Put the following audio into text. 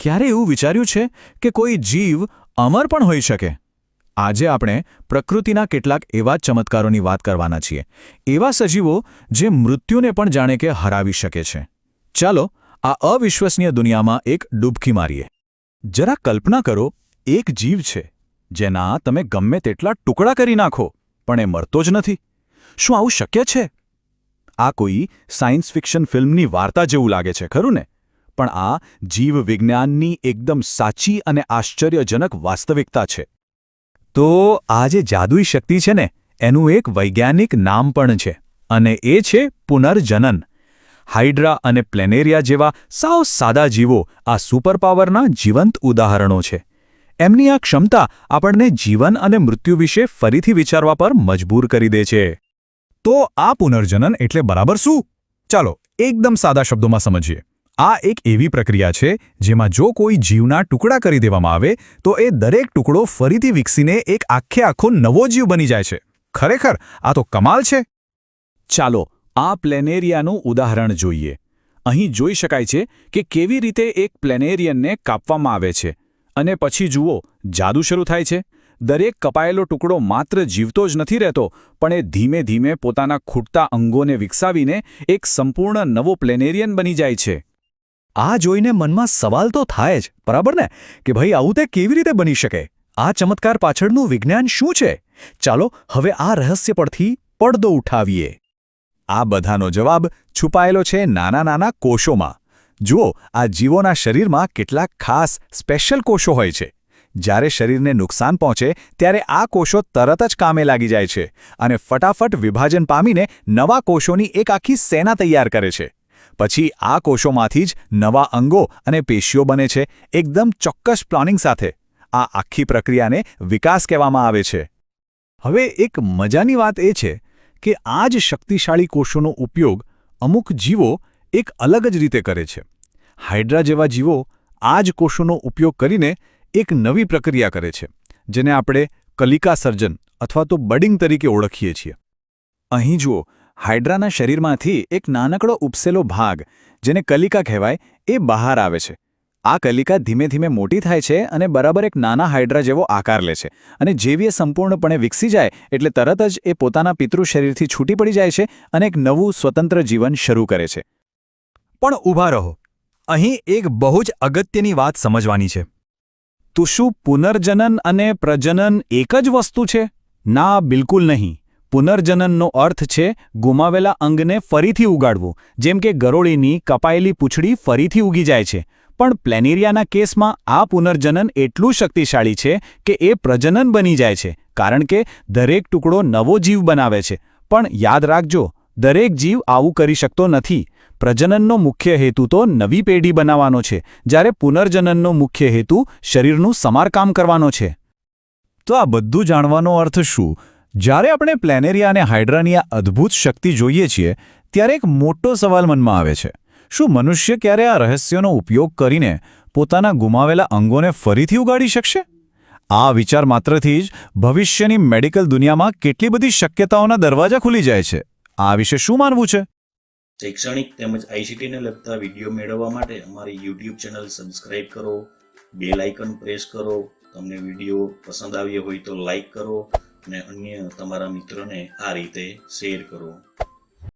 ક્યારે એવું વિચાર્યું છે કે કોઈ જીવ અમર પણ હોઈ શકે? આજે આપણે પ્રકૃતિના કેટલાક એવા ચમત્કારોની વાત કરવાના છીએ, એવા સજીવો જે મૃત્યુને પણ જાણે કે હરાવી શકે છે. ચાલો આ અવિશ્વસનીય દુનિયામાં એક ડૂબકી મારીએ. જરા કલ્પના કરો, એક જીવ છે, જેના તમે ગમે તેટલા ટુકડા કરી નાખો, પણ એ મરતો જ નથી. શું આવું શક્ય છે? આ કોઈ સાયન્સ ફિક્શન ફિલ્મની વાર્તા જેવું લાગે છે, ખરું ને? પણ આ જીવવિજ્ઞાનની એકદમ સાચી અને આશ્ચર્યજનક વાસ્તવિકતા છે. તો આ જે જાદુઈ શક્તિ છે ને, એનું એક વૈજ્ઞાનિક નામ પણ છે, અને એ છે પુનર્જનન. હાઇડ્રા અને પ્લેનેરિયા જેવા સાવ સાદા જીવો આ સુપરપાવરના જીવંત ઉદાહરણો છે. એમની આ ક્ષમતા આપણને જીવન અને મૃત્યુ વિશે ફરીથી વિચારવા પર મજબૂર કરી દે છે. તો આ પુનર્જનન એટલે બરાબર શું? ચાલો, એકદમ સાદા શબ્દોમાં સમજીએ. આ એક એવી પ્રક્રિયા છે જેમાં જો કોઈ જીવના ટુકડા કરી દેવામાં આવે, તો એ દરેક ટુકડો ફરીથી વિકસીને એક આખે આખો નવો જીવ બની જાય છે. ખરેખર, આ તો કમાલ છે. ચાલો, આ પ્લેનેરિયાનું ઉદાહરણ જોઈએ. અહીં જોઈ શકાય છે કે કેવી રીતે એક પ્લેનેરિયનને કાપવામાં આવે છે. અને પછી જુઓ, જાદુ શરૂ થાય છે. દરેક કપાયેલો ટુકડો માત્ર જીવતો જ નથી રહેતો, પણ એ ધીમે ધીમે પોતાના ખૂટતા અંગોને વિકસાવીને એક સંપૂર્ણ નવો પ્લેનેરિયન બની જાય છે. આ જોઈને મનમાં સવાલ તો થાય જ, બરાબર ને? કે ભાઈ આવું તે કેવી રીતે બની શકે? આ ચમત્કાર પાછળનું વિજ્ઞાન શું છે? ચાલો હવે આ રહસ્ય પરથી પડદો ઉઠાવીએ. આ બધાનો જવાબ છુપાયેલો છે નાના નાના કોષોમાં. જુઓ, આ જીવોના શરીરમાં કેટલાક ખાસ સ્પેશિયલ કોષો હોય છે. જ્યારે શરીરને નુકસાન પહોંચે, ત્યારે આ કોષો તરત જ કામે લાગી જાય છે અને ફટાફટ વિભાજન પામીને નવા કોષોની એક આખી સેના તૈયાર કરે છે. પછી આ કોષોમાંથી જ નવા અંગો અને પેશીઓ બને છે, એકદમ ચોક્કસ પ્લાનિંગ સાથે. આ આખી પ્રક્રિયાને વિકાસ કહેવામાં આવે છે. હવે એક મજાની વાત એ છે કે આ જ શક્તિશાળી કોષોનો ઉપયોગ અમુક જીવો એક અલગ જ રીતે કરે છે. હાઇડ્રા જેવા જીવો આ જ કોષોનો ઉપયોગ કરીને એક નવી પ્રક્રિયા કરે છે, જેને આપણે કલિકા સર્જન અથવા તો બડિંગ તરીકે ઓળખીએ છીએ. અહીં જુઓ હાઇડ્રાના શરીરમાંથી એક નાનકડો ઉપસેલો ભાગ, જેને કલિકા કહેવાય, એ બહાર આવે છે. આ કલિકા ધીમે ધીમે મોટી થાય છે અને બરાબર એક નાના હાઇડ્રા જેવો આકાર લે છે અને જેવી એ સંપૂર્ણપણે વિકસી જાય એટલે તરત જ એ પોતાના પિતૃ શરીરથી છૂટી પડી જાય છે અને એક નવું સ્વતંત્ર જીવન શરૂ કરે છે. પણ ઊભા રહો. અહીં એક બહુ જ અગત્યની વાત સમજવાની છે. તો શું પુનર્જનન અને પ્રજનન એક જ વસ્તુ છે? ના, બિલકુલ નહીં. પુનર્જનનનો અર્થ છે ગુમાવેલા અંગને ફરીથી ઉગાડવું, જેમ કે ગરોળીની કપાયેલી પૂંછડી ફરીથી ઉગી જાય છે. પણ પ્લેનેરિયાના કેસમાં આ પુનર્જનન એટલું શક્તિશાળી છે કે એ પ્રજનન બની જાય છે, કારણ કે દરેક ટુકડો નવો જીવ બનાવે છે. પણ યાદ રાખજો, દરેક જીવ આવું કરી શકતો નથી. પ્રજનનનો મુખ્ય હેતુ તો નવી પેઢી બનાવવાનો છે, જ્યારે પુનર્જનનનો મુખ્ય હેતુ શરીરનું સમારકામ કરવાનો છે. તો આ બધું જાણવાનો અર્થ શું? જ્યારે આપણે પ્લેનેરિયા અને હાઇડ્રાની આ અદ્ભુત શક્તિ જોઈએ છીએ, ત્યારે એક મોટો સવાલ મનમાં આવે છે. શું મનુષ્ય ક્યારે આ રહસ્યોનો ઉપયોગ કરીને પોતાના ગુમાવેલા અંગોને ફરીથી ઉગાડી શકશે? આ વિચાર માત્રથી જ ભવિષ્યની મેડિકલ દુનિયામાં કેટલી બધી શક્યતાઓના દરવાજા ખુલી જાય છે. આ વિશે શું માનવું છે? શૈક્ષણિક તેમજ આઈસીટીને લગતા વીડિયો મેળવવા માટે અમારી યુટ્યુબ ચેનલ સબસ્ક્રાઇબ કરો, બેલ આઇકન પ્રેસ કરો. તમને વીડિયો પસંદ આવ્યો હોય તો લાઈક કરો અને અન્ય તમારા મિત્રોને આ રીતે શેર કરો.